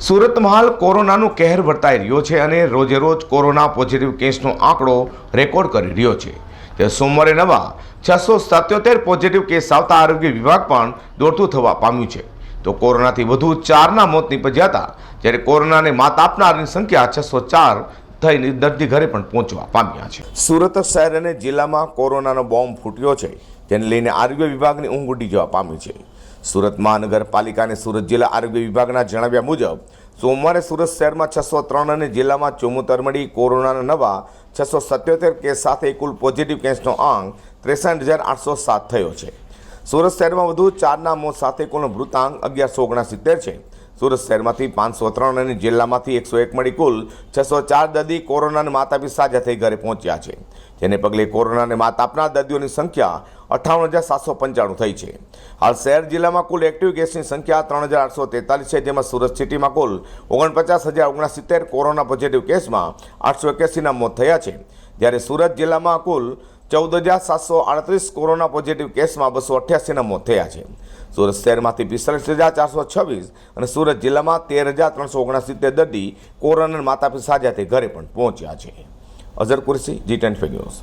સુરતમાં હાલ કોરોનાનું કહેર વર્તાઈ રહ્યો છે અને રોજે રોજ કોરોના પોઝિટિવ કેસનો આંકડો રેકોર્ડ કરી રહ્યો છે. તે સોમવારે નવા છસો સત્યોતેર પોઝિટિવ કેસ આવતા આરોગ્ય વિભાગ પણ દોડતું થવા પામ્યું છે. તો કોરોનાથી વધુ ચારના મોત નીપજ્યા હતા, જ્યારે કોરોનાને માત આપનારની સંખ્યા છસો ચાર થઈને દર્દી ઘરે પણ પહોંચવા પામ્યા છે. સુરત શહેર અને જિલ્લામાં કોરોનાનો બોમ્બ ફૂટ્યો છે તેને લઈને આરોગ્ય વિભાગની ઊંઘ ઉડી જવા પામી છે. સુરત મહાનગરપાલિકા અને સુરત જિલ્લા આરોગ્ય વિભાગના જણાવ્યા મુજબ, સોમવારે સુરત શહેરમાં છસો ત્રણ અને જિલ્લામાં ચુમ્મોતેર મળી કોરોનાના નવા છસો સત્યોતેર કેસ સાથે કુલ પોઝિટિવ કેસનો આંક ત્રેસઠ હજાર આઠસો સાત થયો છે. સુરત શહેરમાં વધુ ચારના મોત સાથે કુલ મૃતાંક અગિયારસો ઓગણસિત્તેર છે. સુરત શહેરમાંથી પાંચસો ત્રણ અને જિલ્લામાંથી એકસો એક મળી કુલ છસો ચાર દર્દી કોરોનાના માત આપી સાજા થઈ ઘરે પહોંચ્યા છે. જેને પગલે કોરોનાને માત આપનાર દર્દીઓની સંખ્યા અઠ્ઠાવન હજાર સાતસો પંચાણું થઈ છે. હાલ શહેર જિલ્લામાં કુલ એક્ટિવ કેસની સંખ્યા ત્રણ હજાર આઠસો તેતાલીસ છે, જેમાં સુરત સિટીમાં કુલ ઓગણપચાસ હજાર ઓગણસિત્તેર કોરોના પોઝિટિવ કેસમાં આઠસો એક્યાસીના મોત થયા છે. જ્યારે સુરત જિલ્લામાં કુલ ચૌદ હજાર સાતસો આડત્રીસ કોરોના પોઝિટિવ કેસમાં બસો અઠ્યાસીના મોત થયા છે. સુરત શહેરમાંથી પિસ્તાલીસ હજાર ચારસો છવ્વીસ અને સુરત જિલ્લામાં તેર હજાર ત્રણસો ઓગણસિત્તેર દર્દી કોરોના માતાપિતા સાજા થઈ ઘરે પણ પહોંચ્યા છે. Azhar Kursi G ten news